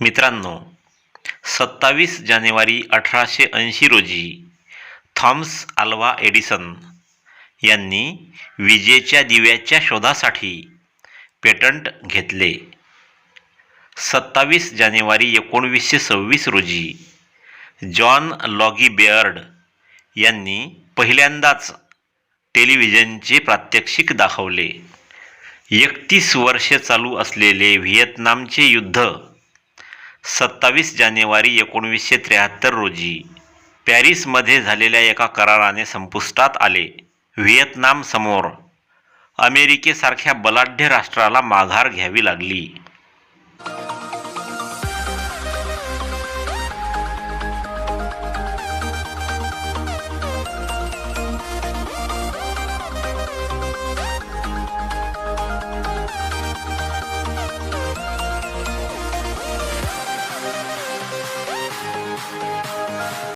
मित्रांनो सत्तावीस जानेवारी अठराशे ऐंशी रोजी थॉम्स आल्वा एडिसन यांनी विजेच्या दिव्याच्या शोधासाठी पेटंट घेतले. सत्तावीस जानेवारी एकोणवीसशे सव्वीस रोजी जॉन लॉगी बेअर्ड यांनी पहिल्यांदाच टेलिव्हिजनचे प्रात्यक्षिक दाखवले. एकतीस वर्षे चालू असलेले व्हिएतनामचे युद्ध सत्तावीस जानेवारी एकोणवीसशे त्र्याहत्तर रोजी पॅरिसमध्ये झालेल्या एका कराराने संपुष्टात आले. व्हिएतनामसमोर अमेरिकेसारख्या बलाढ्य राष्ट्राला माघार घ्यावी लागली.